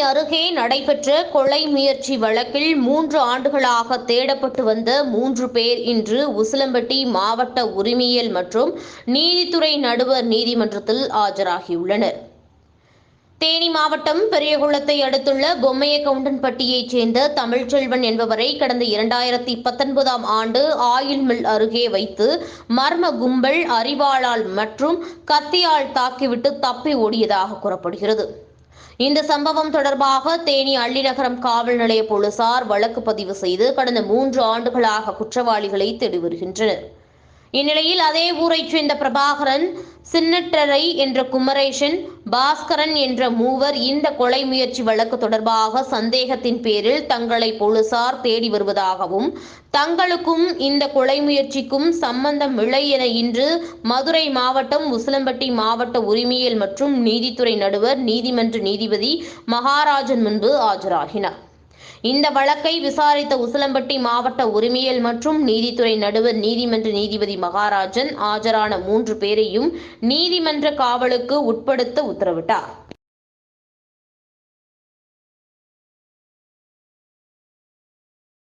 அருகே நடைபெற்ற கொலை முயற்சி வழக்கில் மூன்று ஆண்டுகளாக தேடப்பட்டு வந்த மூன்று பேர் இன்று உசிலம்பட்டி மாவட்ட உரிமையியல் மற்றும் நீதித்துறை நடுவர் நீதிமன்றத்தில் ஆஜராகியுள்ளனர். தேனி மாவட்டம் பெரியகுளத்தை அடுத்துள்ள பொம்மையக்கவுண்டன்பட்டியைச் சேர்ந்த தமிழ்ச்செல்வன் என்பவரை கடந்த இரண்டாயிரத்தி பத்தொன்பதாம் ஆண்டு ஆயில் மில் அருகே வைத்து மர்ம கும்பல் அறிவாளால் மற்றும் கத்தியால் தாக்கிவிட்டு தப்பி ஓடியதாக கூறப்படுகிறது. இந்த சம்பவம் தொடர்பாக தேனி அள்ளிநகரம் காவல் நிலைய போலீசார் வழக்கு பதிவு செய்து கடந்த மூன்று ஆண்டுகளாக குற்றவாளிகளை தேடி வருகின்றனர். இந்நிலையில் அதே ஊரைச் சேர்ந்த பிரபாகரன் சின்னட்டரை என்ற குமரேஷன் பாஸ்கரன் என்ற மூவர் இந்த கொலை முயற்சி வழக்கு தொடர்பாக சந்தேகத்தின் பேரில் தங்களை போலீசார் தேடி வருவதாகவும் தங்களுக்கும் இந்த கொலை முயற்சிக்கும் சம்பந்தம் இல்லை என இன்று மதுரை மாவட்டம் உசிலம்பட்டி மாவட்ட உரிமையியல் மற்றும் நீதித்துறை நடுவர் நீதிமன்ற நீதிபதி மகாராஜன் முன்பு ஆஜராகினார். இந்த வழக்கை விசாரித்த உசிலம்பட்டி மாவட்ட உரிமையல் மற்றும் நீதித்துறை நடுவர் நீதிமன்ற நீதிபதி மகாராஜன் ஆஜரான மூன்று பேரையும் நீதிமன்ற காவலுக்கு உட்படுத்த உத்தரவிட்டார்.